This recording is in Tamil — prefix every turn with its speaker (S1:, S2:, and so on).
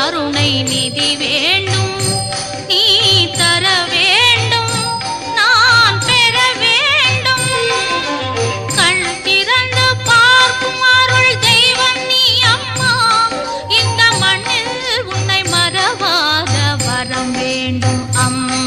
S1: கருணை நிதி வேண்டும். நீ தர வேண்டும். நான் பெற வேண்டும். கண் திறந்து பார்க்கும் அருள் தெய்வம் நீ அம்மா. இந்த மண்ணில் உன்னை மறவாத வரம் வேண்டும் அம்மா.